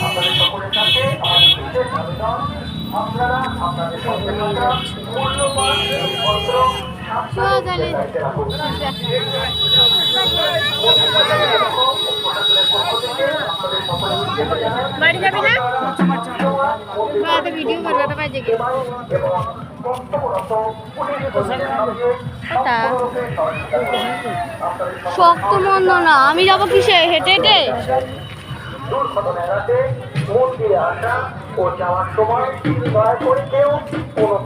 আপনাদের সকলের কাছে আমার বিশেষ আবেদন আপনারা আপনাদের সঙ্গে মূল্যবান জিনিসপত্র সাবধানে বাড়ি যাবি না ভিডিও করবে তো বাজে শক্ত মন্দ না। আমি যাব কিসে? হেঁটে হেঁটে? দুর্ঘটনা এড়াতে আসা ও যাওয়ার সময় দয়া করে কেউ কোনো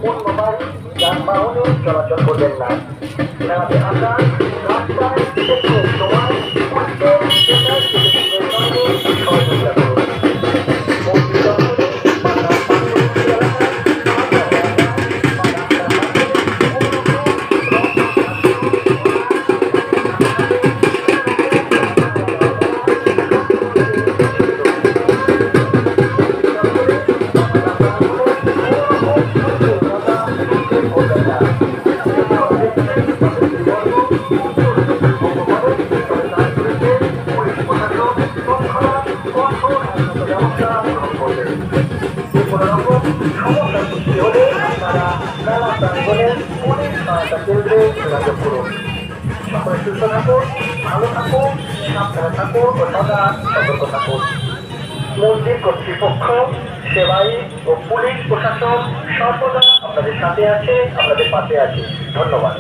যানবাহনে চলাচল করবেন না। সকলে সুস্থ থাকুন ভালো থাকুন সাবধানে থাকুন ও সদা সতর্ক থাকুন মন্দির কর্তৃপক্ষ, সেবাই ও পুলিশ প্রশাসন সর্বদা আপনাদের সাথে আছে, আপনাদের পাশে আছে। ধন্যবাদ।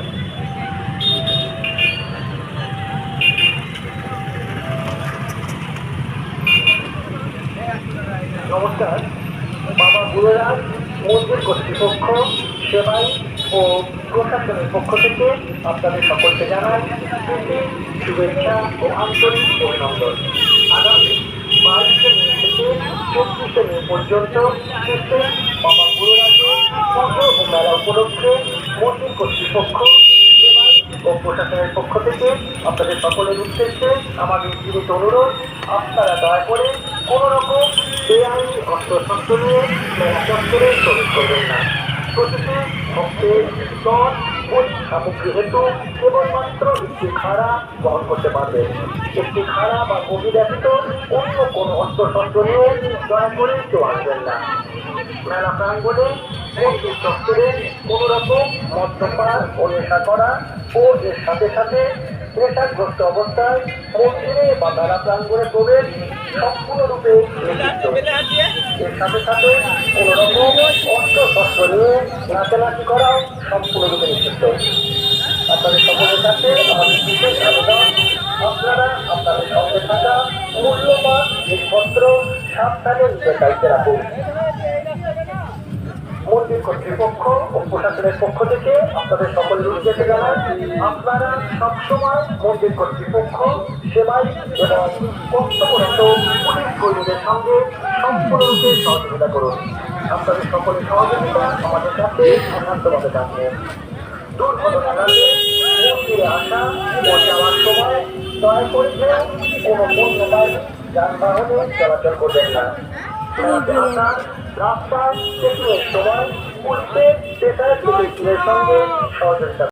নমস্কার। বাবা গুরুরাজ, মন্দির কর্তৃপক্ষ, সেবাই ও প্রশাসনের পক্ষ থেকে আপনাদের সকলকে জানাই শুভেচ্ছা ও আন্তরিক অভিনন্দন। আগামী বাইশে মে থেকে চব্বিশে মে পর্যন্ত বাবা গুরুরাজের ও মেলা উপলক্ষে মন্দির কর্তৃপক্ষ ও প্রশাসনের পক্ষ থেকে আপনাদের সকলের উদ্দেশ্যে আমাদের জীবিত অনুরোধ, আপনারা দয়া করে কোনো রকম বেআইনি অস্ত্রশস্ত্র নিয়ে মেলা প্রবেশ করবেন না। প্রতিটি ভক্তের স্তর ওই সামগ্রী হেতু কেবলমাত্র একটি খাড়া বহন করতে পারবেন একটি খাড়া বা কবি ব্যতীত অন্য কোনো অস্ত্রশস্ত্র নিয়ে দয়া করে কেউ আসবেন না। মেলা প্রাঙ্গণে মন্দির চত্বরে কোনো রকম মদ্যপান ও নেশা করা ও এর সাথে সাথে নেশাগ্রস্ত অবস্থায় মন্দিরে বা মেলা প্রাঙ্গণে প্রবেশ সম্পূর্ণরূপে এর সাথে সাথে অস্ত্র শস্ত্র নিয়ে নাচানাচি করাও সম্পূর্ণরূপে নিষিদ্ধ আপনাদের সকলের কাছে আমাদের বিশেষ আবেদন আপনারা আপনাদের সঙ্গে থাকা মূল্যবান জিনিসপত্র সাবধানে নিজের দায়িত্বে রাখুন মন্দির কর্তৃপক্ষ ও প্রশাসনের পক্ষ থেকে আপনাদের সকলের উদ্দেশ্যে জানান আপনারা সবসময় মন্দির কর্তৃপক্ষ, সেবাই এবং কর্তব্যরত পুলিশ কর্মীদের সঙ্গে সম্পূর্ণরূপে সহযোগিতা করুন। আপনাদের সকলের সহযোগিতা আমাদের কাছে একান্তভাবে থাকবে। দুর্ঘটনা এড়াতে মন্দিরে আসা ও যাওয়ার সময় দয়া করে কোনো পণ্যবাহী যানবাহনে চলাচল করবেন না। রাস্তায় চেকিংয়ের সময় উল্টে পেশার সঙ্গে সহযোগিতা